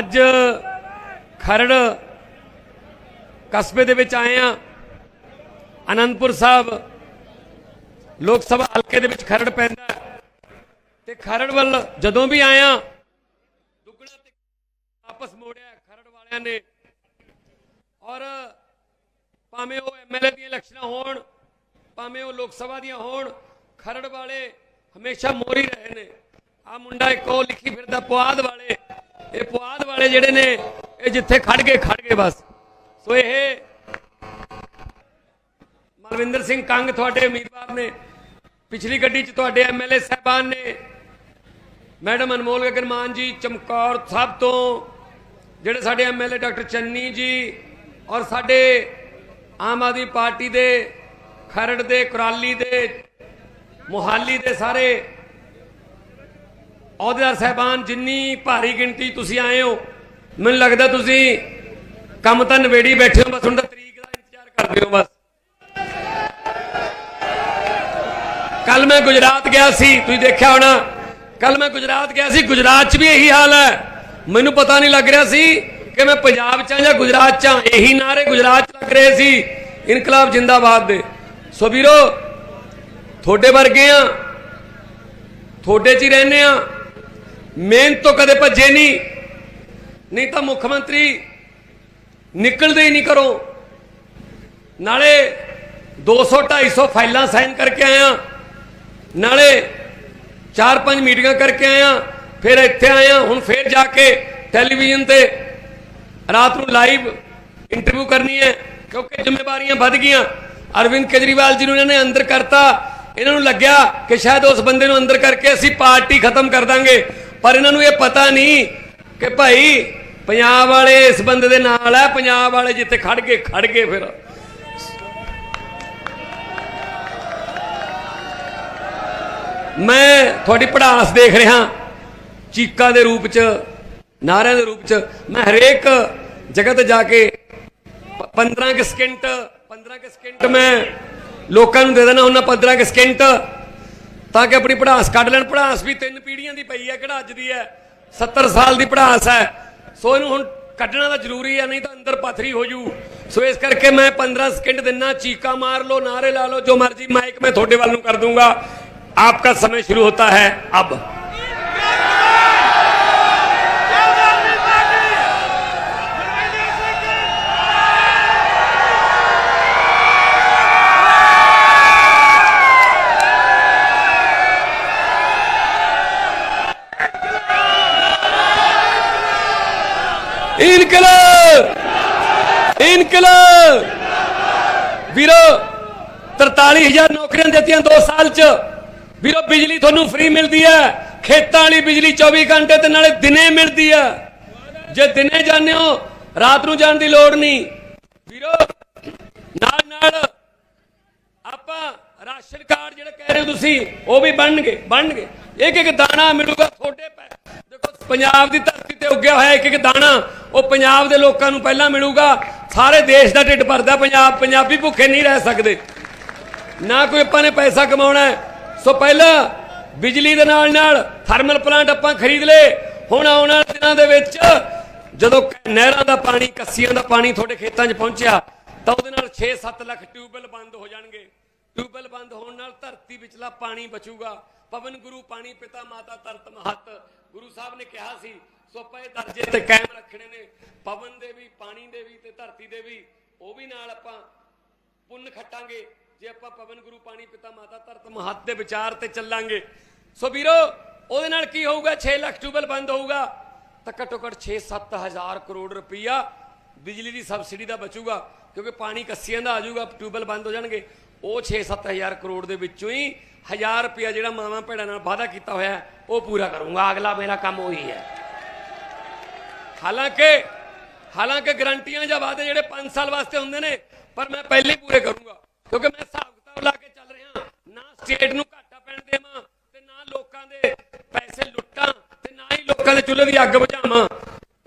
ਅੱਜ ਖਰੜ ਕਸਬੇ ਦੇ ਵਿੱਚ ਆਏ ਆ ਅਨੰਦਪੁਰ ਸਾਹਿਬ ਲੋਕ ਸਭਾ ਹਲਕੇ ਦੇ ਵਿੱਚ ਖਰੜ ਪੈਂਦਾ ਤੇ ਖਰੜ ਵੱਲ ਜਦੋਂ ਵੀ ਆਇਆ ਦੁੱਗਣਾ ਤੇ ਵਾਪਸ ਮੋੜਿਆ ਖਰੜ ਵਾਲਿਆਂ ਨੇ। ਔਰ ਭਾਵੇਂ ਉਹ ਐਮਐਲਏ ਦੀਆਂ ਇਲੈਕਸ਼ਨਾਂ ਹੋਣ, ਭਾਵੇਂ ਉਹ ਲੋਕ ਸਭਾ ਦੀਆਂ ਹੋਣ, ਖਰੜ ਵਾਲੇ ਹਮੇਸ਼ਾ ਮੋਰੀ ਰਹੇ ਨੇ। ਆ ਮੁੰਡਾ ਇੱਕ ਉਹ ਲਿਖੀ ਫਿਰਦਾ ਪੁਆਧ ਵਾਲੇ ਇਹ ਪੁਆਧ ਵਾਲੇ ਜਿਹੜੇ ਨੇ, ਇਹ ਜਿੱਥੇ ਖੜ ਗਏ ਖੜ ਗਏ ਬਸ। ਸੋ ਇਹ ਮਲਵਿੰਦਰ ਸਿੰਘ ਕੰਗ ਤੁਹਾਡੇ ਉਮੀਦਵਾਰ ਨੇ, ਪਿਛਲੀ ਗੱਡੀ 'ਚ ਤੁਹਾਡੇ ਐਮਐਲਏ ਸਾਹਿਬਾਨ ਨੇ। ਮੈਡਮ ਅਨਮੋਲ ਗਗਨ ਮਾਨ ਜੀ, ਚਮਕੌਰ ਸਾਹਿਬ ਤੋਂ, ਜਿਹੜੇ ਸਾਡੇ ਐਮਐਲਏ ਡਾਕਟਰ ਚੰਨੀ ਜੀ ਔਰ ਸਾਡੇ ਆਮ ਆਦਮੀ ਪਾਰਟੀ ਦੇ ਖਰੜ ਦੇ, ਕੁਰਾਲੀ ਦੇ, ਮੁਹਾਲੀ ਦੇ ਸਾਰੇ ਅਹੁਦੇਦਾਰ ਸਾਹਿਬਾਨ, ਜਿੰਨੀ ਭਾਰੀ ਗਿਣਤੀ ਤੁਸੀਂ ਆਏ ਹੋ, ਮੈਨੂੰ ਲੱਗਦਾ ਤੁਸੀਂ ਕੰਮ ਤਾਂ ਨਵੇੜੀ ਬੈਠੇ ਹੋ, ਬਸ ਹੁਣ ਤਾਂ ਤਰੀਕ ਦਾ ਇੰਤਜ਼ਾਰ ਕਰਦੇ ਹੋ, ਬਸ। ਕੱਲ ਮੈਂ ਗੁਜਰਾਤ ਗਿਆ ਸੀ, ਤੁਸੀਂ ਦੇਖਿਆ ਹੋਣਾ ਕੱਲ ਮੈਂ ਗੁਜਰਾਤ ਗਿਆ ਸੀ, ਗੁਜਰਾਤ 'ਚ ਵੀ ਇਹੀ ਹਾਲ ਹੈ। ਮੈਨੂੰ ਪਤਾ ਨਹੀਂ ਲੱਗ ਰਿਹਾ ਸੀ ਕਿ ਮੈਂ ਪੰਜਾਬ 'ਚ ਹਾਂ ਜਾਂ ਗੁਜਰਾਤ 'ਚ ਹਾਂ, ਇਹੀ ਨਾਰੇ ਗੁਜਰਾਤ 'ਚ ਲੱਗ ਰਹੇ ਸੀ, ਇਨਕਲਾਬ ਜਿੰਦਾਬਾਦ ਦੇ। ਸੋ ਵੀਰੋ, ਤੁਹਾਡੇ ਵਰਗੇ ਆ, ਤੁਹਾਡੇ 'ਚ ਹੀ ਰਹਿੰਦੇ ਆ। ਮਿਹਨਤ ਤੋਂ ਕਦੇ ਭੱਜੇ ਨਹੀਂ ਨਹੀਂ ਤਾਂ ਮੁੱਖ ਮੰਤਰੀ ਨਿਕਲਦੇ ਹੀ ਨਹੀਂ ਕਰੋ ਨਾਲੇ 200 250 ਫਾਈਲਾਂ ਸਾਈਨ ਕਰਕੇ ਆਇਆ। ਨਾਲੇ 4-5 ਮੀਟਿੰਗਾਂ ਕਰਕੇ ਆਇਆ। ਫਿਰ ਇੱਥੇ ਆਇਆ। ਹੁਣ ਫਿਰ ਜਾ ਕੇ ਟੈਲੀਵਿਜ਼ਨ ਤੇ ਰਾਤ ਨੂੰ ਲਾਈਵ ਇੰਟਰਵਿਊ ਕਰਨੀ ਹੈ, ਕਿਉਂਕਿ ਜ਼ਿੰਮੇਵਾਰੀਆਂ ਵੱਧ ਗਈਆਂ। ਅਰਵਿੰਦ ਕੇਜਰੀਵਾਲ ਜੀ ਨੂੰ ਇਹਨਾਂ ਨੇ ਅੰਦਰ ਕਰਤਾ। ਇਹਨਾਂ ਨੂੰ ਲੱਗਿਆ ਕਿ ਸ਼ਾਇਦ ਉਸ ਬੰਦੇ ਨੂੰ ਅੰਦਰ ਕਰਕੇ ਅਸੀਂ ਪਾਰਟੀ ਖਤਮ ਕਰ ਦਾਂਗੇ। ਪਰ ਇਹਨਾਂ ਨੂੰ ਇਹ ਪਤਾ ਨਹੀਂ ਕਿ ਭਾਈ ਪੰਜਾਬ ਵਾਲੇ ਇਸ ਬੰਦੇ ਦੇ ਨਾਲ ਹੈ ਪੰਜਾਬ ਵਾਲੇ ਜਿੱਥੇ ਖੜ ਗਏ ਖੜ ਗਏ ਫਿਰ। ਮੈਂ ਤੁਹਾਡੀ ਪੜਾਸ ਦੇਖ ਰਿਹਾ, ਚੀਕਾਂ ਦੇ ਰੂਪ ਚ, ਨਾਰਿਆਂ ਦੇ ਰੂਪ ਚ, ਮੈਂ ਹਰੇਕ ਜਗ੍ਹਾ ਤੇ ਜਾ ਕੇ 15 ਕਿ ਸਕਿੰਟ 15 ਕਿ ਸਕਿੰਟ ਮੈਂ ਲੋਕਾਂ ਨੂੰ ਦੇ ਦੇਣਾ ਹੁੰਦਾ 15 ਕਿ ਸਕਿੰਟ ਤਾਂ ਕਿ ਆਪਣੀ ਪੜਾਸ ਕੱਢ ਲੈਣ ਪੜਾਸ ਵੀ ਤਿੰਨ ਪੀੜ੍ਹੀਆਂ ਦੀ ਪਈ ਹੈ ਕਿਹੜਾ ਅੱਜ ਦੀ ਹੈ 70 ਸਾਲ ਦੀ ਪੜਾਸ ਹੈ ਸੋ ਇਹਨੂੰ ਹੁਣ ਕੱਢਣਾ ਤਾਂ ਜ਼ਰੂਰੀ ਹੈ ਨਹੀਂ ਤਾਂ ਅੰਦਰ ਪਥਰੀ ਹੋ ਜੂ ਸੋ ਇਸ ਕਰਕੇ ਮੈਂ 15 ਸਕਿੰਟ ਦਿਨਾ ਚੀਕਾ ਮਾਰ ਲਓ ਨਾਰੇ ਲਾ ਲਓ ਜੋ ਮਰਜੀ ਮਾਈਕ ਮੈਂ ਤੁਹਾਡੇ ਵੱਲ ਨੂੰ ਕਰ ਦੂੰਗਾ आपका समय शुरू होता है अब 43000 ਨੌਕਰੀਆਂ ਦਿੱਤੀਆਂ 2 ਸਾਲ ਚ। ਵੀਰੋ, ਬਿਜਲੀ ਤੁਹਾਨੂੰ ਫ੍ਰੀ ਮਿਲਦੀ ਹੈ। ਖੇਤਾਂ ਵਾਲੀ ਬਿਜਲੀ 24 ਘੰਟੇ ਤੇ ਨਾਲੇ ਦਿਨੇ ਮਿਲਦੀ ਹੈ। ਜੇ ਦਿਨੇ ਜਾਂਦੇ ਹੋ, ਰਾਤ ਨੂੰ ਜਾਣ ਦੀ ਲੋੜ ਨਹੀਂ। ਵੀਰੋ, ਨਾਲ ਨਾਲ ਆਪਾਂ ਰਾਸ਼ਨ ਕਾਰਡ ਜਿਹੜੇ ਕਹਿ ਰਹੇ ਹੋ ਤੁਸੀਂ, ਉਹ ਵੀ ਬਣਨਗੇ ਬਣਨਗੇ। ਇੱਕ ਇੱਕ ਦਾਣਾ ਮਿਲੂਗਾ ਤੁਹਾਡੇ ਪੈ ਦੇਖੋ, ਪੰਜਾਬ ਦੀ ਧਰਤੀ ਤੇ ਉੱਗਿਆ ਹੋਇਆ ਇੱਕ ਇੱਕ ਦਾਣਾ, ਉਹ ਪੰਜਾਬ ਦੇ ਲੋਕਾਂ ਨੂੰ ਪਹਿਲਾਂ ਮਿਲੂਗਾ। ਸਾਰੇ ਦੇਸ਼ ਦਾ ਢਿੱਡ ਭਰਦਾ, ਪੰਜਾਬ ਪੰਜਾਬੀ ਭੁੱਖੇ ਨਹੀਂ ਰਹਿ ਸਕਦੇ। ਨਾ ਕੋਈ ਆਪਾਂ ਨੇ ਪੈਸਾ ਕਮਾਉਣਾ ਸੋ ਪਹਿਲਾਂ ਬਿਜਲੀ ਦੇ ਨਾਲ ਨਾਲ ਥਰਮਲ ਪਲਾਂਟ ਆਪਾਂ ਖਰੀਦ ਲਏ। ਹੁਣ ਆਉਣ ਵਾਲੇ ਦਿਨਾਂ ਦੇ ਵਿੱਚ ਜਦੋਂ ਨਹਿਰਾਂ ਦਾ ਪਾਣੀ, ਕੱਸੀਆਂ ਦਾ ਪਾਣੀ ਤੁਹਾਡੇ ਖੇਤਾਂ 'ਚ ਪਹੁੰਚਿਆ, ਤਾਂ ਉਹਦੇ ਨਾਲ 6-7 ਲੱਖ ਟਿਊਬਵੈੱਲ ਬੰਦ ਹੋ ਜਾਣਗੇ। ਟਿਊਬਵੈੱਲ ਬੰਦ ਹੋਣ ਨਾਲ ਧਰਤੀ ਵਿਚਲਾ ਪਾਣੀ ਬਚੂਗਾ। ਪਵਨ ਗੁਰੂ, ਪਾਣੀ ਪਿਤਾ, ਮਾਤਾ ਤਰਤ ਮਹਤ। ਗੁਰੂ ਸਾਹਿਬ ਨੇ ਕਿਹਾ ਸੀ, ਸੋ ਪਏ ਦਰਜੇ ਤੇ ਕਾਇਮ ਰੱਖਣੇ ਨੇ। ਪਵਨ ਦੇ ਵੀ, ਪਾਣੀ ਦੇ ਵੀ ਤੇ ਧਰਤੀ ਦੇ ਵੀ, ਉਹ ਵੀ ਨਾਲ ਆਪਾਂ ਪੁੰਨ ਖੱਟਾਂਗੇ। ਜੇ ਆਪਾਂ ਪਵਨ ਗੁਰੂ ਪਾਣੀ ਪਿਤਾ ਮਾਤਾ ਧਰਤ ਮਹੱਤ ਦੇ ਵਿਚਾਰ ਤੇ ਚੱਲਾਂਗੇ, ਸੋ ਵੀਰੋ, ਉਹਦੇ ਨਾਲ ਕੀ ਹੋਊਗਾ? 6 ਲੱਖ ਟਿਊਬਲ ਬੰਦ ਹੋਊਗਾ, ਤਾਂ ਘੱਟੋ ਘੱਟ 6-7 ਹਜ਼ਾਰ ਕਰੋੜ ਰੁਪਈਆ ਬਿਜਲੀ ਦੀ ਸਬਸਿਡੀ ਦਾ ਬਚੂਗਾ, ਕਿਉਂਕਿ ਪਾਣੀ ਕੱਸੀਆਂ ਦਾ ਆਜੂਗਾ ਜਾਊਗਾ ਬੰਦ ਹੋ ਜਾਣਗੇ। ਉਹ 6-7 ਹਜ਼ਾਰ ਕਰੋੜ ਦੇ ਵਿੱਚੋਂ ਹੀ 1000 ਰੁਪਈਆ ਜਿਹੜਾ ਮਾਵਾਂ ਭੈਣਾਂ ਨਾਲ ਵਾਅਦਾ ਕੀਤਾ ਹੋਇਆ ਉਹ ਪੂਰਾ ਕਰੂੰਗਾ। ਅਗਲਾ ਮੇਰਾ ਕੰਮ ਉਹੀ ਹੈ। ਹਾਲਾਂਕਿ ਹਾਲਾਂਕਿ ਗਰੰਟੀਆਂ ਜਾਂ ਵਾਅਦੇ ਜਿਹੜੇ 5 ਸਾਲ ਵਾਸਤੇ ਹੁੰਦੇ ਨੇ, ਪਰ ਮੈਂ ਪਹਿਲੇ ਪੂਰੇ ਕਰੂੰਗਾ। ਕਿਉਂਕਿ ਮੈਂ ਹਿਸਾਬ ਕਿਤਾਬ ਲਾ ਕੇ ਚੱਲ ਰਿਹਾ ਨਾ ਸਟੇਟ ਨੂੰ ਘਾਟਾ ਪੈਣ ਦੇਵਾਂ ਤੇ ਨਾ ਲੋਕਾਂ ਦੇ ਪੈਸੇ ਲੁੱਟਾਂ ਤੇ ਨਾ ਹੀ ਲੋਕਾਂ ਦੇ ਚੁੱਲ੍ਹੇ ਦੀ ਅੱਗ ਬੁਝਾਵਾਂ।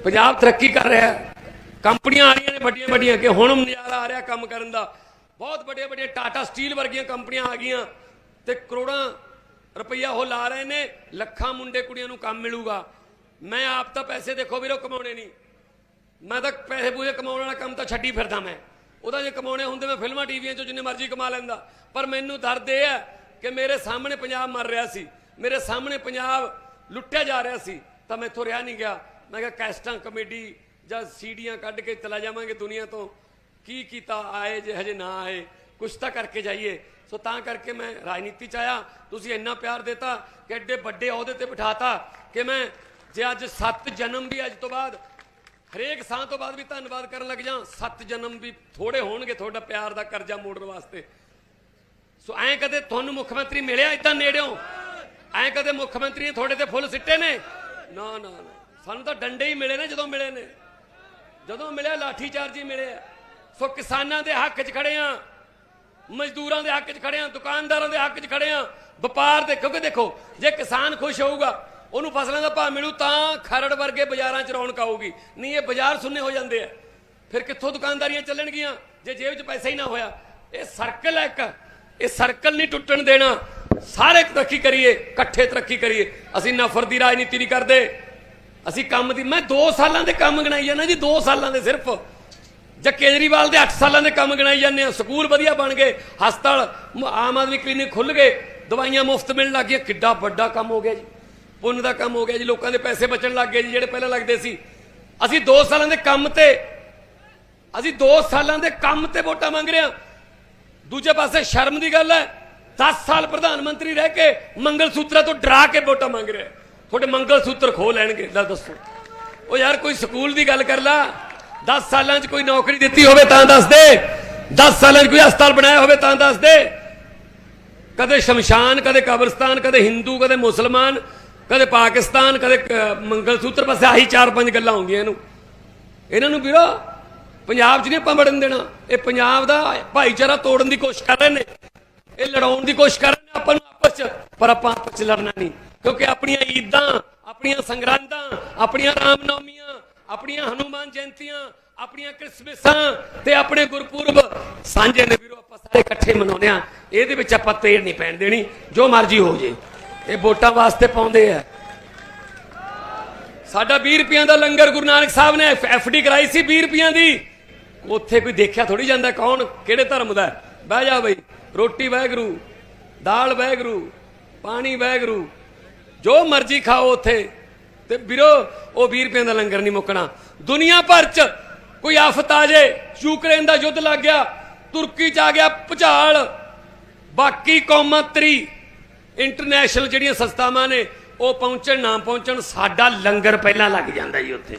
ਪੰਜਾਬ ਤਰੱਕੀ ਕਰ ਰਿਹਾ ਹੈ। ਕੰਪਨੀਆਂ ਆ ਰਹੀਆਂ ਨੇ ਵੱਡੀਆਂ ਵੱਡੀਆਂ ਕਿ ਹੁਣ ਨਜ਼ਾਰਾ ਆ ਰਿਹਾ ਕੰਮ ਕਰਨ ਦਾ। ਬਹੁਤ ਵੱਡੇ ਵੱਡੇ ਟਾਟਾ ਸਟੀਲ ਵਰਗੀਆਂ ਕੰਪਨੀਆਂ ਆ ਗਈਆਂ ਤੇ ਕਰੋੜਾਂ ਰੁਪਈਆ ਉਹ ਲਾ ਰਹੇ ਨੇ, ਲੱਖਾਂ ਮੁੰਡੇ ਕੁੜੀਆਂ ਨੂੰ ਕੰਮ ਮਿਲੂਗਾ। ਮੈਂ ਆਪ ਤਾਂ ਪੈਸੇ ਦੇਖੋ ਵੀਰੋ ਕਮਾਉਣੇ ਨਹੀਂ। ਮੈਂ ਤਾਂ ਪੈਸੇ ਪੂਸੇ ਕਮਾਉਣ ਵਾਲਾ ਕੰਮ ਤਾਂ ਛੱਡੀ ਫਿਰਦਾ ਮੈਂ। ਉਹਦਾ ਜੇ ਕਮਾਉਣੇ ਹੁੰਦੇ ਮੈਂ ਫਿਲਮਾਂ ਟੀਵੀਆਂ 'ਚੋਂ ਜਿੰਨੇ ਮਰਜ਼ੀ ਕਮਾ ਲੈਂਦਾ। ਪਰ ਮੈਨੂੰ ਦਰਦ ਇਹ ਹੈ ਕਿ ਮੇਰੇ ਸਾਹਮਣੇ ਪੰਜਾਬ ਮਰ ਰਿਹਾ ਸੀ। ਮੇਰੇ ਸਾਹਮਣੇ ਪੰਜਾਬ ਲੁੱਟਿਆ ਜਾ ਰਿਹਾ ਸੀ। ਤਾਂ ਮੈਂ ਇੱਥੋਂ ਰਿਹਾ ਨਹੀਂ ਗਿਆ। ਮੈਂ ਕਿਹਾ ਕੈਸਟਾਂ, ਕਮੇਡੀ ਜਾਂ ਸੀਡੀਆਂ ਕੱਢ ਕੇ ਚਲਾ ਜਾਵਾਂਗੇ ਦੁਨੀਆ ਤੋਂ। ਕੀ ਕੀਤਾ? ਆਏ ਜੇ ਹਜੇ ਨਾ ਆਏ। ਕੁਛ ਤਾਂ ਕਰਕੇ ਜਾਈਏ। ਸੋ ਤਾਂ ਕਰਕੇ ਮੈਂ ਰਾਜਨੀਤੀ ਚ ਆਇਆ। ਤੁਸੀਂ ਇੰਨਾ ਪਿਆਰ ਦਿੱਤਾ ਕਿ ਐਡੇ ਵੱਡੇ ਅਹੁਦੇ ਤੇ ਬਿਠਾਤਾ ਕਿ ਮੈਂ ਜੇ ਅੱਜ 7 ਜਨਮ ਵੀ ਅੱਜ ਤੋਂ ਬਾਅਦ ਹਰੇਕ ਸਾਹ ਤੋਂ ਬਾਅਦ ਵੀ ਧੰਨਵਾਦ ਕਰਨ ਲੱਗ ਜਾਂ ਸੱਤ ਜਨਮ ਵੀ ਥੋੜੇ ਹੋਣਗੇ, ਤੁਹਾਡਾ ਪਿਆਰ ਦਾ ਕਰਜ਼ਾ ਮੋੜਨ ਵਾਸਤੇ। ਸੋ ਐਂ ਕਦੇ ਤੁਹਾਨੂੰ ਮੁੱਖ ਮੰਤਰੀ ਮਿਲਿਆ ਇਦਾਂ ਨੇੜਿਓਂ? ਐਂ ਕਦੇ ਮੁੱਖ ਮੰਤਰੀ ਨੇ ਤੁਹਾਡੇ ਤੇ ਫੁੱਲ ਸਿੱਟੇ ਨੇ? ਨਾ ਨਾ ਨਾ। ਸਾਨੂੰ ਤਾਂ ਡੰਡੇ ਹੀ ਮਿਲੇ ਨੇ ਜਦੋਂ ਮਿਲੇ ਨੇ। ਜਦੋਂ ਮਿਲਿਆ, ਲਾਠੀ ਚਾਰਜ ਹੀ ਮਿਲਿਆ। ਸੋ ਕਿਸਾਨਾਂ ਦੇ ਹੱਕ 'ਚ ਖੜੇ ਆ, ਮਜ਼ਦੂਰਾਂ ਦੇ ਹੱਕ 'ਚ ਖੜੇ ਆ, ਦੁਕਾਨਦਾਰਾਂ ਦੇ ਹੱਕ 'ਚ ਖੜੇ ਆ, ਵਪਾਰ ਦੇ, ਕਿਉਂਕਿ ਦੇਖੋ, ਜੇ ਕਿਸਾਨ ਖੁਸ਼ ਹੋਊਗਾ ਉਹਨੂੰ ਫਸਲਾਂ ਦਾ ਭਾਅ ਮਿਲੂ ਤਾਂ ਖਰੜ ਵਰਗੇ ਬਾਜ਼ਾਰਾਂ 'ਚ ਰੌਣਕ ਆਊਗੀ। ਨਹੀਂ, ਇਹ ਬਾਜ਼ਾਰ ਸੁੰਨੇ ਹੋ ਜਾਂਦੇ ਆ। ਫਿਰ ਕਿੱਥੋਂ ਦੁਕਾਨਦਾਰੀਆਂ ਚੱਲਣਗੀਆਂ? ਜੇ ਜੇਬ 'ਚ ਪੈਸਾ ਹੀ ਨਾ ਹੋਇਆ। ਇਹ ਸਰਕਲ ਹੈ ਇੱਕ। ਇਹ ਸਰਕਲ ਨਹੀਂ ਟੁੱਟਣ ਦੇਣਾ। ਸਾਰੇ ਤਰੱਕੀ ਕਰੀਏ, ਇਕੱਠੇ ਤਰੱਕੀ ਕਰੀਏ। ਅਸੀਂ ਨਫ਼ਰਤ ਦੀ ਰਾਜਨੀਤੀ ਨਹੀਂ ਕਰਦੇ। ਅਸੀਂ ਕੰਮ ਦੀ ਮੈਂ 2 ਸਾਲਾਂ ਦੇ ਕੰਮ ਗਣਾਈ ਜਾਂਦਾ ਜੀ 2 ਸਾਲਾਂ ਦੇ ਸਿਰਫ। ਜਾਂ ਕੇਜਰੀਵਾਲ ਦੇ 8 ਸਾਲਾਂ ਦੇ ਕੰਮ ਗਣਾਈ ਜਾਂਦੇ ਆ, ਸਕੂਲ ਵਧੀਆ ਬਣ ਗਏ, ਹਸਪਤਾਲ ਆਮ ਆਦਮੀ ਕਲੀਨਿਕ ਖੁੱਲ ਗਏ, ਦਵਾਈਆਂ ਮੁਫਤ ਮਿਲਣ ਲੱਗ ਗਈਆਂ, ਕਿੱਡਾ ਵੱਡਾ ਕੰਮ ਹੋ ਗਿਆ ਜੀ। ਪੁੰਨ ਦਾ ਕੰਮ ਹੋ ਗਿਆ ਜੀ, ਲੋਕਾਂ ਦੇ ਪੈਸੇ ਬਚਣ ਲੱਗ ਗਏ ਜੀ, ਜਿਹੜੇ ਪਹਿਲਾਂ ਲੱਗਦੇ ਸੀ। ਅਸੀਂ 2 ਸਾਲਾਂ ਦੇ ਕੰਮ ਤੇ, ਅਸੀਂ 2 ਸਾਲਾਂ ਦੇ ਕੰਮ ਤੇ ਵੋਟਾਂ ਮੰਗ ਰਹੇ ਹਾਂ। ਦੂਜੇ ਪਾਸੇ ਸ਼ਰਮ ਦੀ ਗੱਲ ਹੈ 10 ਸਾਲ ਪ੍ਰਧਾਨ ਮੰਤਰੀ ਰਹਿ ਕੇ ਮੰਗਲ ਸੂਤਰਾਂ ਤੋਂ ਡਰਾ ਕੇ ਵੋਟਾਂ ਮੰਗ ਰਿਹਾ। ਤੁਹਾਡੇ ਮੰਗਲ ਸੂਤਰ ਖੋ ਲੈਣਗੇ, ਲੈ ਦੱਸੋ। ਉਹ ਯਾਰ ਕੋਈ ਸਕੂਲ ਦੀ ਗੱਲ ਕਰ ਲਾ। 10 ਸਾਲਾਂ 'ਚ ਕੋਈ ਨੌਕਰੀ ਦਿੱਤੀ ਹੋਵੇ ਤਾਂ ਦੱਸ ਦੇ। 10 ਸਾਲਾਂ 'ਚ ਕੋਈ ਹਸਪਤਾਲ ਬਣਾਇਆ ਹੋਵੇ ਤਾਂ ਦੱਸ ਦੇ। ਕਦੇ ਸ਼ਮਸ਼ਾਨ, ਕਦੇ ਕਬਰਸਤਾਨ, ਕਦੇ ਹਿੰਦੂ, ਕਦੇ ਮੁਸਲਮਾਨ ਕਦੇ ਪਾਕਿਸਤਾਨ, ਕਦੇ ਕ- ਮੰਗਲ ਸੂਤਰ ਬਸ ਆਹੀ ਚਾਰ ਪੰਜ ਗੱਲਾਂ ਹੁੰਦੀਆਂ ਇਹਨੂੰ। ਇਹਨਾਂ ਨੂੰ ਵੀਰੋ, ਪੰਜਾਬ 'ਚ ਨਹੀਂ ਆਪਾਂ ਵੜਨ ਦੇਣਾ। ਇਹ ਪੰਜਾਬ ਦਾ ਭਾਈਚਾਰਾ ਤੋੜਨ ਦੀ ਕੋਸ਼ਿਸ਼ ਕਰ ਰਹੇ ਨੇ। ਇਹ ਲੜਾਉਣ ਦੀ ਕੋਸ਼ਿਸ਼ ਕਰ ਰਹੇ ਨੇ ਆਪਾਂ ਨੂੰ ਆਪਸ 'ਚ, ਪਰ ਆਪਾਂ ਆਪਸ 'ਚ ਲੜਨਾ ਨਹੀਂ। ਕਿਉਂਕਿ ਆਪਣੀਆਂ ਈਦਾਂ, ਆਪਣੀਆਂ ਸੰਗਰਾਂਦਾਂ, ਆਪਣੀਆਂ ਰਾਮਨੌਮੀਆਂ, ਆਪਣੀਆਂ ਹਨੂਮਾਨ ਜਯੰਤੀਆਂ, ਆਪਣੀਆਂ ਕ੍ਰਿਸਮਸਾਂ ਤੇ ਆਪਣੇ ਗੁਰਪੁਰਬ ਸਾਂਝੇ ਨੇ ਵੀਰੋ, ਆਪਾਂ ਸਾਰੇ ਇਕੱਠੇ ਮਨਾਉਂਦੇ ਆ ਇਹਦੇ ਵਿੱਚ ਆਪਾਂ ਤੇੜ ਨਹੀਂ ਪੈਣ ਦੇਣੀ। ਜੋ ਮਰਜ਼ੀ ਹੋ ਜੇ। ਇਹ ਵੋਟਾਂ ਵਾਸਤੇ ਪਾਉਂਦੇ ਆ। ਸਾਡਾ 20 ਰੁਪਈਆਂ ਦਾ ਲੰਗਰ ਗੁਰੂ ਨਾਨਕ ਸਾਹਿਬ ਨੇ ਐਫਡੀ ਕਰਾਈ ਸੀ 20 ਰੁਪਈਆਂ ਦੀ। ਉੱਥੇ ਕੋਈ ਦੇਖਿਆ ਥੋੜੀ ਜਾਂਦਾ ਕੌਣ, ਕਿਹੜੇ ਧਰਮ ਦਾ ਬਹਿ ਜਾ ਬਈ। ਰੋਟੀ ਵੈਗਰੂ ਦਾਲ ਵੈਗਰੂ ਪਾਣੀ ਵੈਗਰੂ ਜੋ ਮਰਜ਼ੀ ਖਾਓ ਉੱਥੇ। ਤੇ ਵੀਰੋ, ਉਹ 20 ਰੁਪਈਆਂ ਦਾ ਲੰਗਰ ਨਹੀਂ ਮੁੱਕਣਾ। ਦੁਨੀਆ ਭਰ ਚ ਕੋਈ ਆਫਤ ਆ ਜੇ, ਯੂਕਰੇਨ ਦਾ ਯੁੱਧ ਲੱਗ ਗਿਆ, ਤੁਰਕੀ ਚ ਆ ਗਿਆ ਭੁਚਾਲ, ਬਾਕੀ ਕੌਮਾਂ ਤਰੀ ਇੰਟਰਨੈਸ਼ਨਲ ਜਿਹੜੀਆਂ ਸੰਸਥਾਵਾਂ ਨੇ, ਉਹ ਪਹੁੰਚਣ ਨਾ ਪਹੁੰਚਣ, ਸਾਡਾ ਲੰਗਰ ਪਹਿਲਾਂ ਲੱਗ ਜਾਂਦਾ ਜੀ ਉੱਥੇ।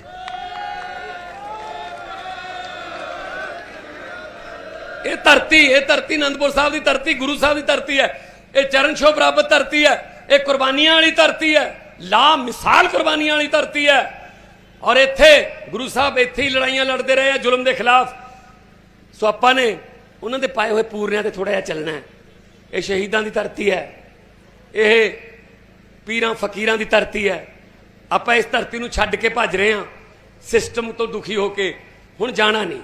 ਇਹ ਧਰਤੀ ਇਹ ਧਰਤੀ ਅਨੰਦਪੁਰ ਸਾਹਿਬ ਦੀ ਧਰਤੀ, ਗੁਰੂ ਸਾਹਿਬ ਦੀ ਧਰਤੀ ਹੈ। ਇਹ ਚਰਨ ਛੋਹ ਪ੍ਰਾਪਤ ਧਰਤੀ ਹੈ। ਇਹ ਕੁਰਬਾਨੀਆਂ ਵਾਲੀ ਧਰਤੀ ਹੈ। ਲਾ ਮਿਸਾਲ ਕੁਰਬਾਨੀਆਂ ਵਾਲੀ ਧਰਤੀ ਹੈ। ਔਰ ਇੱਥੇ ਗੁਰੂ ਸਾਹਿਬ ਇੱਥੇ ਹੀ ਲੜਾਈਆਂ ਲੜਦੇ ਰਹੇ ਆ, ਜ਼ੁਲਮ ਦੇ ਖਿਲਾਫ। ਸੋ ਆਪਾਂ ਨੇ ਉਹਨਾਂ ਦੇ ਪਾਏ ਹੋਏ ਪੂਰਨਿਆਂ ਤੇ ਥੋੜਾ ਜਿਹਾ ਚੱਲਣਾ ਹੈ। ਇਹ ਸ਼ਹੀਦਾਂ ਦੀ ਧਰਤੀ ਹੈ। ਇਹ ਪੀਰਾਂ ਫਕੀਰਾਂ ਦੀ ਧਰਤੀ ਹੈ। ਆਪਾਂ ਇਸ ਧਰਤੀ ਨੂੰ ਛੱਡ ਕੇ ਭੱਜ ਰਹੇ ਹਾਂ। ਸਿਸਟਮ ਤੋਂ ਦੁਖੀ ਹੋ ਕੇ ਹੁਣ ਜਾਣਾ ਨਹੀਂ।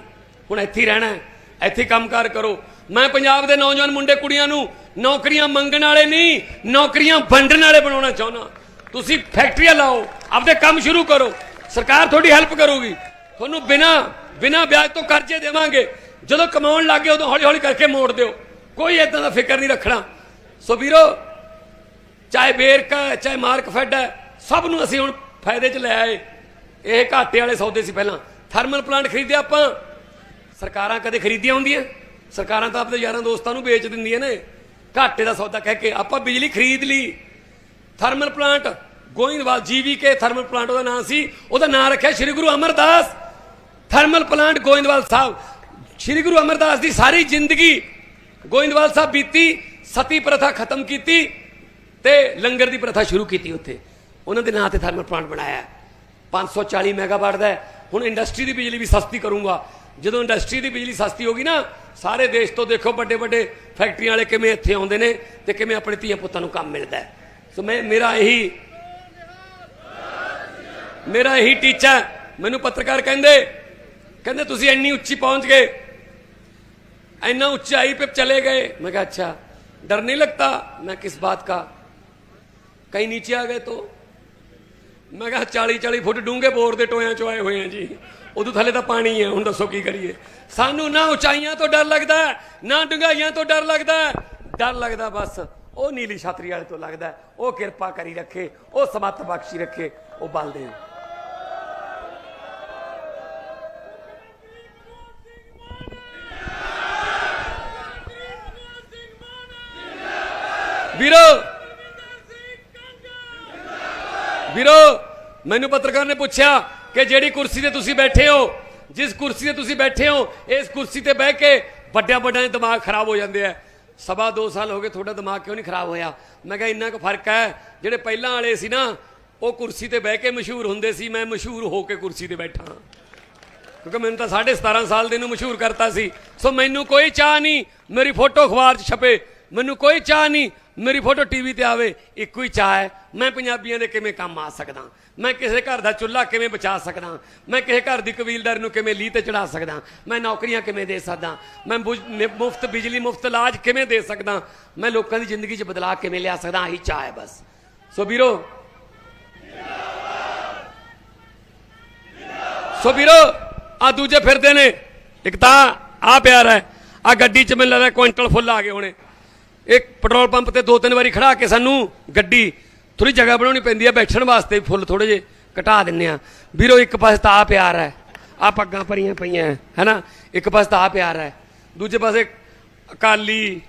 ਹੁਣ ਇੱਥੇ ਰਹਿਣਾ ਹੈ। ਇੱਥੇ ਹੀ ਕੰਮਕਾਰ ਕਰੋ। ਮੈਂ ਪੰਜਾਬ ਦੇ ਨੌਜਵਾਨ ਮੁੰਡੇ ਕੁੜੀਆਂ ਨੂੰ ਨੌਕਰੀਆਂ ਮੰਗਣ ਵਾਲੇ ਨਹੀਂ, ਨੌਕਰੀਆਂ ਵੰਡਣ ਵਾਲੇ ਬਣਾਉਣਾ ਚਾਹੁੰਦਾ। ਤੁਸੀਂ ਫੈਕਟਰੀਆਂ ਲਾਓ, ਆਪਦੇ ਕੰਮ ਸ਼ੁਰੂ ਕਰੋ। ਸਰਕਾਰ ਤੁਹਾਡੀ ਹੈਲਪ ਕਰੂਗੀ। ਤੁਹਾਨੂੰ ਬਿਨਾ ਬਿਨਾ ਵਿਆਜ ਤੋਂ ਕਰਜ਼ੇ ਦੇਵਾਂਗੇ। ਜਦੋਂ ਕਮਾਉਣ ਲੱਗੇ ਉਦੋਂ ਹੌਲੀ ਹੌਲੀ ਕਰਕੇ ਮੋੜ ਦਿਓ। ਕੋਈ ਇਦਾਂ ਦਾ ਫਿਕਰ ਨਹੀਂ ਰੱਖਣਾ। ਸੋ ਵੀਰੋ ਚਾਹੇ ਵੇਰਕਾ ਹੈ, ਚਾਹੇ ਮਾਰਕਫੈਡ ਹੈ ਸਭ ਨੂੰ ਅਸੀਂ ਹੁਣ ਫਾਇਦੇ 'ਚ ਲੈ ਆਏ। ਇਹ ਘਾਟੇ ਵਾਲੇ ਸੌਦੇ ਸੀ ਪਹਿਲਾਂ। ਥਰਮਲ ਪਲਾਂਟ ਖਰੀਦਿਆ ਆਪਾਂ। ਸਰਕਾਰਾਂ ਕਦੇ ਖਰੀਦੀਆਂ ਹੁੰਦੀਆਂ। ਸਰਕਾਰਾਂ ਤਾਂ ਆਪਣੇ ਯਾਰਾਂ ਦੋਸਤਾਂ ਨੂੰ ਵੇਚ ਦਿੰਦੀਆਂ ਨੇ। ਘਾਟੇ ਦਾ ਸੌਦਾ ਕਹਿ ਕੇ ਆਪਾਂ ਬਿਜਲੀ ਖਰੀਦ ਲਈ। Thermal plant Goindwal GVK thermal plant ਉਹਦਾ ਨਾਮ ਸੀ। ਉਹਦਾ ਨਾਮ ਰੱਖਿਆ Shri Guru Amardas. Thermal plant Goindwal Sahib. ਸ੍ਰੀ ਗੁਰੂ ਅਮਰਦਾਸ ਦੀ ਸਾਰੀ ਜ਼ਿੰਦਗੀ ਗੋਇੰਦਵਾਲ ਸਾਹਿਬ ਬੀਤੀ ਸਤੀ ਪ੍ਰਥਾ ਖਤਮ ਕੀਤੀ। ਤੇ ਲੰਗਰ ਦੀ ਪ੍ਰਥਾ ਸ਼ੁਰੂ ਕੀਤੀ ਉੱਥੇ ਉਹਨਾਂ ਦੇ ਨਾਂ ਤੇ ਥਰਮਲ ਪਲਾਂਟ ਬਣਾਇਆ 540 ਮੈਗਾਵਾਟ ਦਾ ਹੈ। ਹੁਣ ਇੰਡਸਟਰੀ ਦੀ ਬਿਜਲੀ ਵੀ ਸਸਤੀ ਕਰੂੰਗਾ ਜਦੋਂ ਇੰਡਸਟਰੀ ਦੀ ਬਿਜਲੀ ਸਸਤੀ ਹੋਗੀ ਨਾ ਸਾਰੇ ਦੇਸ਼ ਤੋਂ ਦੇਖੋ ਵੱਡੇ ਵੱਡੇ ਫੈਕਟਰੀਆਂ ਵਾਲੇ ਕਿਵੇਂ ਇੱਥੇ ਆਉਂਦੇ ਨੇ ਤੇ ਕਿਵੇਂ ਆਪਣੇ ਧੀਆਂ ਪੁੱਤਾਂ ਨੂੰ ਕੰਮ ਮਿਲਦਾ ਹੈ। ਸੋ ਮੈਂ ਮੇਰਾ ਇਹੀ ਮੇਰਾ ਇਹੀ ਟੀਚਾ ਹੈ। ਮੈਨੂੰ ਪੱਤਰਕਾਰ ਕਹਿੰਦੇ ਕਹਿੰਦੇ ਤੁਸੀਂ ਇੰਨੀ ਉੱਚੀ ਪਹੁੰਚ ਗਏ ਇੰਨਾ ऊंचाई पे चले गए मैं कहा अच्छा डर नहीं लगता मैं किस बात का ਕਈ ਨੀਚੇ ਆ ਗਏ ਤੋ। ਮੈਂ ਕਿਹਾ 40 40 ਫੁੱਟ ਡੂੰਘੇ ਬੋਰ ਦੇ ਟੋਇਆਂ ਚੋਂ ਆਏ ਹੋਏ ਆ ਜੀ। ਉਦੋਂ ਥੱਲੇ ਤਾਂ ਪਾਣੀ ਹੈ ਹੁਣ ਦੱਸੋ ਕੀ ਕਰੀਏ। ਸਾਨੂੰ ਨਾ ਉਚਾਈਆਂ ਤੋਂ ਡਰ ਲੱਗਦਾ, ਨਾ ਡੂੰਘਾਈਆਂ ਤੋਂ ਡਰ ਲੱਗਦਾ। ਡਰ ਲੱਗਦਾ ਬਸ, ਉਹ ਨੀਲੀ ਛਾਤਰੀ ਵਾਲੇ ਤੋਂ ਲੱਗਦਾ। ਉਹ ਕਿਰਪਾ ਕਰੀ ਰੱਖੇ, ਉਹ ਸਮਤ ਬਖਸ਼ੀ ਰੱਖੇ, ਉਹ ਬਲ ਦੇ ਵੀਰੋ ਵੀਰੋ, ਮੈਨੂੰ ਪੱਤਰਕਾਰ ਨੇ ਪੁੱਛਿਆ ਕਿ ਜਿਹੜੀ ਕੁਰਸੀ ਤੇ ਤੁਸੀਂ ਬੈਠੇ ਹੋ, ਜਿਸ ਕੁਰਸੀ ਤੇ ਤੁਸੀਂ ਬੈਠੇ ਹੋ, ਇਸ ਕੁਰਸੀ ਤੇ ਬਹਿ ਕੇ ਵੱਡਿਆਂ ਵੱਡਿਆਂ ਦੇ ਦਿਮਾਗ ਖਰਾਬ ਹੋ ਜਾਂਦੇ ਆ। ਸਵਾ ਦੋ ਸਾਲ ਹੋ ਗਏ ਤੁਹਾਡਾ ਦਿਮਾਗ ਕਿਉਂ ਨਹੀਂ ਖਰਾਬ ਹੋਇਆ? ਮੈਂ ਕਿਹਾ ਇੰਨਾ ਕੁ ਫ਼ਰਕ ਹੈ, ਜਿਹੜੇ ਪਹਿਲਾਂ ਵਾਲੇ ਸੀ ਨਾ, ਉਹ ਕੁਰਸੀ ਤੇ ਬਹਿ ਕੇ ਮਸ਼ਹੂਰ ਹੁੰਦੇ ਸੀ, ਮੈਂ ਮਸ਼ਹੂਰ ਹੋ ਕੇ ਕੁਰਸੀ ਤੇ ਬੈਠਾ ਕਿਉਂਕਿ ਮੈਨੂੰ ਤਾਂ 17.5 ਸਾਲ ਦੇ ਨੂੰ ਮਸ਼ਹੂਰ ਕਰਤਾ ਸੀ। ਸੋ ਮੈਨੂੰ ਕੋਈ ਚਾਹ ਨਹੀਂ, ਮੇਰੀ ਫੋਟੋ ਅਖਬਾਰ 'ਚ ਛਪੇ। ਮੈਨੂੰ ਕੋਈ ਚਾਹ ਨਹੀਂ ਮੇਰੀ ਫੋਟੋ ਟੀਵੀ ਤੇ ਆਵੇ, ਇੱਕੋ ਹੀ ਚਾਹ ਹੈ। ਮੈਂ ਪੰਜਾਬੀਆਂ ਦੇ ਕਿਵੇਂ ਕੰਮ ਆ ਸਕਦਾ? ਮੈਂ ਕਿਸੇ ਘਰ ਦਾ ਚੁੱਲ੍ਹਾ ਕਿਵੇਂ ਬਚਾ ਸਕਦਾ? ਮੈਂ ਕਿਸੇ ਘਰ ਦੀ ਕਬੀਲਦਾਰ ਨੂੰ ਕਿਵੇਂ ਲੀਹ ਤੇ ਚੜਾ ਸਕਦਾ? ਮੈਂ ਨੌਕਰੀਆਂ ਕਿਵੇਂ ਦੇ ਸਕਦਾ? ਮੈਂ ਮੁਫਤ, ਬਿਜਲੀ ਮੁਫਤ ਇਲਾਜ ਕਿਵੇਂ ਦੇ ਸਕਦਾ? ਮੈਂ ਲੋਕਾਂ ਦੀ ਜ਼ਿੰਦਗੀ 'ਚ ਬਦਲਾਅ ਕਿਵੇਂ ਲਿਆ ਸਕਦਾ? ਆਹੀ ਚਾਹ ਹੈ ਬਸ। ਸੋ ਵੀਰੋ ਸੋ ਵੀਰੋ, ਆ ਦੂਜੇ ਫਿਰਦੇ ਨੇ। ਇੱਕ ਤਾਂ ਆ ਪਿਆਰ ਹੈ। ਆ ਗੱਡੀ 'ਚ ਮੈਨੂੰ ਲੱਗਦਾ ਕੁਇੰਟਲ ਫੁੱਲ ਆ ਗਏ ਹੋਣੇ। ਇੱਕ ਪੈਟਰੋਲ ਪੰਪ ਤੇ ਦੋ ਤਿੰਨ ਵਾਰੀ ਖੜਾ ਕੇ ਸਾਨੂੰ ਗੱਡੀ ਥੋੜੀ ਜਗ੍ਹਾ ਬਣਾਉਣੀ ਪੈਂਦੀ ਹੈ ਬੈਠਣ ਵਾਸਤੇ ਫੁੱਲ ਥੋੜੇ ਜੇ ਘਟਾ ਦਿੰਨੇ ਆ। ਵੀਰੋ ਇੱਕ ਪਾਸੇ ਤਾਂ ਆ ਪਿਆਰ ਹੈ। ਆ ਪੱਗਾਂ ਭਰੀਆਂ ਪਈਆਂ ਹੈ, ਹੈਨਾ? ਇੱਕ ਪਾਸੇ ਤਾਂ ਆ ਪਿਆਰ ਹੈ। ਦੂਜੇ ਪਾਸੇ ਅਕਾਲੀ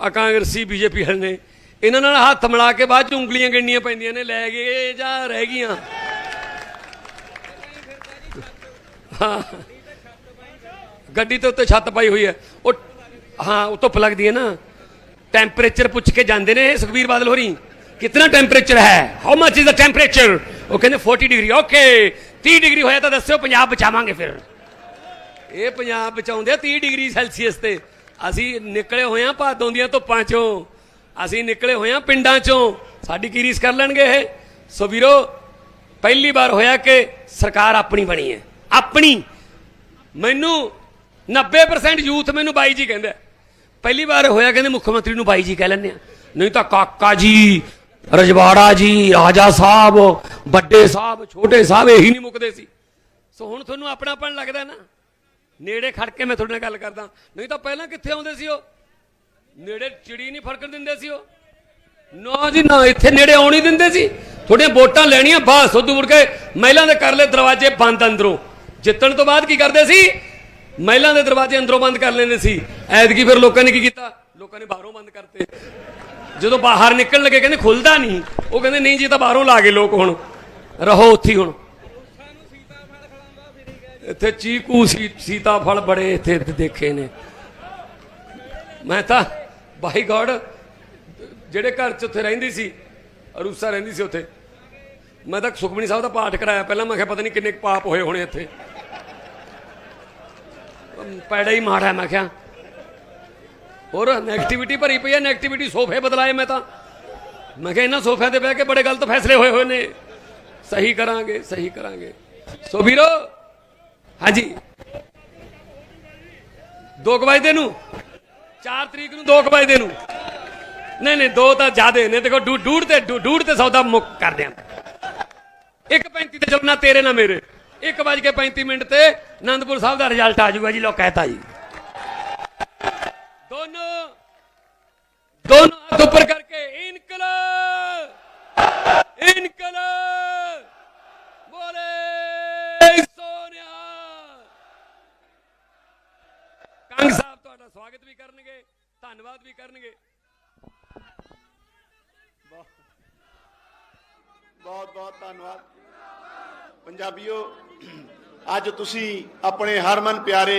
ਆ ਕਾਂਗਰਸੀ ਬੀਜੇਪੀ ਵਾਲੇ ਨੇ ਇਹਨਾਂ ਨਾਲ ਹੱਥ ਮਿਲਾ ਕੇ ਬਾਅਦ ਚ ਉਂਗਲੀਆਂ ਗਿਣਨੀਆਂ ਪੈਂਦੀਆਂ ਨੇ ਲੈ ਗਏ ਜਾਂ ਰਹਿ ਗਈਆਂ। ਹਾਂ। ਗੱਡੀ ਤੇ ਉੱਤੇ ਛੱਤ ਪਾਈ ਹੋਈ ਹੈ। ਉਹ ਹਾਂ ਉਹ ਧੁੱਪ ਲੱਗਦੀ ਹੈ ਨਾ। ਟੈਂਪਰੇਚਰ ਪੁੱਛ ਕੇ ਜਾਂਦੇ ਨੇ, ਸੁਖਬੀਰ ਬਾਦਲ ਹੋਰੀ ਕਿੰਨਾ ਟੈਂਪਰੇਚਰ ਹੈ? How much is the temperature ਉਹ ਕਹਿੰਦੇ 40 ਡਿਗਰੀ ਓਕੇ 30 ਡਿਗਰੀ ਹੋਇਆ ਤਾਂ ਦੱਸਿਓ, ਪੰਜਾਬ ਬਚਾਵਾਂਗੇ ਫਿਰ। ਇਹ ਪੰਜਾਬ ਬਚਾਉਂਦੇ ਆ 30 ਡਿਗਰੀ ਸੈਲਸੀਅਸ ਤੇ। ਅਸੀਂ ਨਿਕਲੇ ਹੋਏ ਆ ਭਾਦੋਂ ਦੀਆਂ ਧੁੱਪਾਂ ਚੋਂ, ਅਸੀਂ ਨਿਕਲੇ ਹੋਏ ਆ ਪਿੰਡਾਂ ਚੋਂ। ਸਾਡੀ ਕੀ ਰੀਸ ਕਰ ਲੈਣਗੇ ਇਹ? ਸੋ ਵੀਰੋ, ਪਹਿਲੀ ਵਾਰ ਹੋਇਆ ਕਿ ਸਰਕਾਰ ਆਪਣੀ ਬਣੀ ਹੈ। ਆਪਣੀ। ਮੈਨੂੰ 90% ਯੂਥ ਮੈਨੂੰ ਬਾਈ ਜੀ ਕਹਿੰਦਾ ਪਹਿਲੀ ਵਾਰ ਹੋਇਆ ਕਹਿੰਦੇ ਮੁੱਖ ਮੰਤਰੀ ਨੂੰ ਬਾਈ ਜੀ ਕਹਿ ਲੈਂਦੇ ਆ। ਨਹੀਂ ਤਾਂ ਕਾਕਾ ਜੀ, ਰਜਵਾੜਾ ਜੀ, ਰਾਜਾ ਸਾਹਿਬ, ਵੱਡੇ ਸਾਹਿਬ, ਛੋਟੇ ਸਾਹਿਬ ਇਹੀ ਨਹੀਂ ਮੁੱਕਦੇ ਸੀ। ਸੋ ਹੁਣ ਤੁਹਾਨੂੰ ਆਪਣਾਪਣ ਲੱਗਦਾ ਨਾ। ਨੇੜੇ ਖੜ ਕੇ ਮੈਂ ਤੁਹਾਡੇ ਨਾਲ ਗੱਲ ਕਰਦਾ। ਨਹੀਂ ਤਾਂ ਪਹਿਲਾਂ ਕਿੱਥੇ ਆਉਂਦੇ ਸੀ ਉਹ? ਨੇੜੇ ਚਿੜੀ ਨਹੀਂ ਫੜਕਣ ਦਿੰਦੇ ਸੀ ਉਹ। ਨਾ ਜੀ, ਨਾ, ਇੱਥੇ ਨੇੜੇ ਆਉਣ ਹੀ ਦਿੰਦੇ ਸੀ। ਤੁਹਾਡੀਆਂ ਵੋਟਾਂ ਲੈਣੀਆਂ ਬਸ ਉਦੋਂ ਮੁੜ ਕੇ ਮਹਿਲਾ ਦੇ ਕਰ ਲਏ ਦਰਵਾਜ਼ੇ ਬੰਦ ਅੰਦਰੋਂ। ਜਿੱਤਣ ਤੋਂ ਬਾਅਦ ਕੀ ਕਰਦੇ ਸੀ? ਮਹਿਲਾਂ ਦੇ ਦਰਵਾਜ਼ੇ ਅੰਦਰੋਂ ਬੰਦ ਕਰ ਲੈਂਦੇ ਸੀ। ਐਤਕੀ ਫਿਰ ਲੋਕਾਂ ਨੇ ਕੀ ਕੀਤਾ? ਲੋਕਾਂ ਨੇ ਬਾਹਰੋਂ ਬੰਦ ਕਰਤੇ। ਜਦੋਂ ਬਾਹਰ ਨਿਕਲਣ ਲੱਗੇ, ਕਹਿੰਦੇ ਖੁੱਲਦਾ ਨਹੀਂ। ਉਹ ਕਹਿੰਦੇ, ਨਹੀਂ ਜੀ ਤਾਂ ਬਾਹਰੋਂ ਲਾ ਗਏ ਲੋਕ ਹੁਣ। ਰਹੋ ਉੱਥੇ ਹੁਣ। ਇੱਥੇ ਚੀਕੂ ਸੀ, ਸੀਤਾਫਲ ਬੜੇ ਇੱਥੇ ਦੇਖੇ ਨੇ। ਮੈਂ ਤਾਂ, ਬਾਈ ਗੋਡ, ਜਿਹੜੇ ਘਰ 'ਚ ਉੱਥੇ ਰਹਿੰਦੀ ਸੀ, ਅਰੂਸਾ ਰਹਿੰਦੀ ਸੀ ਉੱਥੇ। ਮੈਂ ਤਾਂ ਸੁਖਮਨੀ ਸਾਹਿਬ ਦਾ ਪਾਠ ਕਰਾਇਆ ਪਹਿਲਾਂ, ਮੈਂ ਕਿਹਾ ਪਤਾ ਨਹੀਂ ਕਿੰਨੇ ਕੁ ਪਾਪ ਹੋਏ ਹੋਣੇ ਇੱਥੇ। ਪੈੜਾ ਹੀ ਮਾੜਾ ਮੈਂ ਕਿਹਾ। ਹੋਰ ਨੈਗੇਟਿਵਿਟੀ ਭਰੀ ਪਈ ਹੈ ਨੈਗੇਟਿਵਿਟੀ ਸੋਫੇ ਬਦਲਾਏ ਮੈਂ ਤਾਂ। ਮੈਂ ਕਿਹਾ ਇਹਨਾਂ ਸੋਫਿਆਂ ਤੇ ਬਹਿ ਕੇ ਬੜੇ ਗਲਤ ਫੈਸਲੇ ਹੋਏ ਹੋਏ ਨੇ। ਸਹੀ ਕਰਾਂਗੇ ਸਹੀ ਕਰਾਂਗੇ। ਸੋ ਵੀਰੋ, ਹਾਂਜੀ। ਦੋ ਕੁ ਵਜੇ ਨੂੰ? 4 ਤਰੀਕ ਨੂੰ ਦੋ ਕੁ ਵਜੇ ਨੂੰ। ਨਹੀਂ ਨਹੀਂ, ਦੋ ਤਾਂ ਜ਼ਿਆਦੇ ਨੇ। ਦੇਖੋ, ਡੂ- ਡੂੜ ਤੇ, ਡੂ- ਡੂਢ ਤੇ ਸੌਦਾ ਮੁੱਕ ਕਰਦੇ ਆਂ। 1.35 ਤੇ ਚੱਲਣਾ ਤੇਰੇ ਨਾਲ ਮੇਰੇ। 1 ਵਜ ਕੇ 35 ਮਿੰਟ ਤੇ ਆਨੰਦਪੁਰ ਸਾਹਿਬ ਦਾ ਰਿਜ਼ਲਟ ਆ ਜਾਊਗਾ ਜੀ ਲੋ ਕਹਿਤਾ ਜੀ। ਦੋਨੋਂ ਦੋਨੋਂ ਹੱਥ ਉੱਪਰ ਕਰਕੇ ਇਨਕਲਾਬ। ਇਨਕਲਾਬ। ਬੋਲੇ ਸੋਨਿਆ ਕੰਗ ਸਾਹਿਬ ਤੁਹਾਡਾ ਸਵਾਗਤ ਵੀ ਕਰਨਗੇ, ਧੰਨਵਾਦ ਵੀ ਕਰਨਗੇ। ਬਹੁਤ ਬਹੁਤ ਧੰਨਵਾਦ। ਪੰਜਾਬੀਓ, ਅੱਜ ਤੁਸੀਂ ਆਪਣੇ ਹਰਮਨ ਪਿਆਰੇ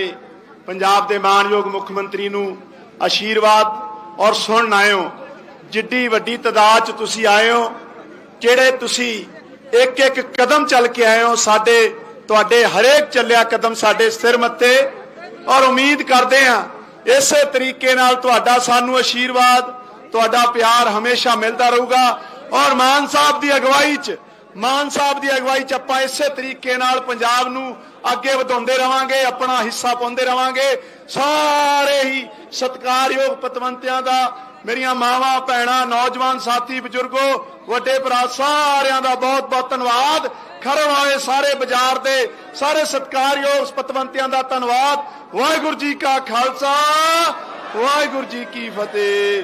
ਪੰਜਾਬ ਦੇ ਮਾਨਯੋਗ ਮੁੱਖ ਮੰਤਰੀ ਨੂੰ ਆਸ਼ੀਰਵਾਦ ਔਰ ਸੁਣਨ ਆਏ ਜਿੱਡੀ ਵੱਡੀ ਤਦਾਦ ਚ ਤੁਸੀਂ ਆਏ ਹੋ, ਜਿਹੜੇ ਤੁਸੀਂ ਇੱਕ ਇੱਕ ਕਦਮ ਚੱਲ ਕੇ ਆਏ ਹੋ, ਸਾਡੇ, ਤੁਹਾਡੇ ਹਰੇਕ ਚੱਲਿਆ ਕਦਮ ਸਾਡੇ ਸਿਰ ਮੱਤੇ ਔਰ ਉਮੀਦ ਕਰਦੇ ਹਾਂ, ਇਸੇ ਤਰੀਕੇ ਨਾਲ ਤੁਹਾਡਾ ਸਾਨੂੰ ਆਸ਼ੀਰਵਾਦ, ਤੁਹਾਡਾ ਪਿਆਰ ਹਮੇਸ਼ਾ ਮਿਲਦਾ ਰਹੂਗਾ। ਔਰ ਮਾਨ ਸਾਹਿਬ ਦੀ ਅਗਵਾਈ 'ਚ, ਮਾਨ ਸਾਹਿਬ ਦੀ ਅਗਵਾਈ 'ਚ ਆਪਾਂ ਇਸੇ ਤਰੀਕੇ ਨਾਲ ਪੰਜਾਬ ਨੂੰ ਅੱਗੇ ਵਧਾਉਂਦੇ ਰਵਾਂਗੇ, ਆਪਣਾ ਹਿੱਸਾ ਪਾਉਂਦੇ ਰਵਾਂਗੇ। ਸਾਰੇ ਹੀ ਸਤਿਕਾਰਯੋਗ ਪਤਵੰਤਿਆਂ ਦਾ, ਮੇਰੀਆਂ ਮਾਵਾਂ, ਭੈਣਾਂ, ਨੌਜਵਾਨ ਸਾਥੀ, ਬਜ਼ੁਰਗੋ, ਵੱਡੇ ਭਰਾ, ਸਾਰਿਆਂ ਦਾ ਬਹੁਤ ਬਹੁਤ ਧੰਨਵਾਦ। ਖਰਮ ਵਾਲੇ ਸਾਰੇ ਬਾਜ਼ਾਰ ਦੇ ਸਾਰੇ ਸਤਿਕਾਰਯੋਗ ਪਤਵੰਤਿਆਂ ਦਾ ਧੰਨਵਾਦ। ਵਾਹਿਗੁਰੂ ਜੀ ਕਾ ਖਾਲਸਾ, ਵਾਹਿਗੁਰੂ ਜੀ ਕੀ ਫਤਿਹ।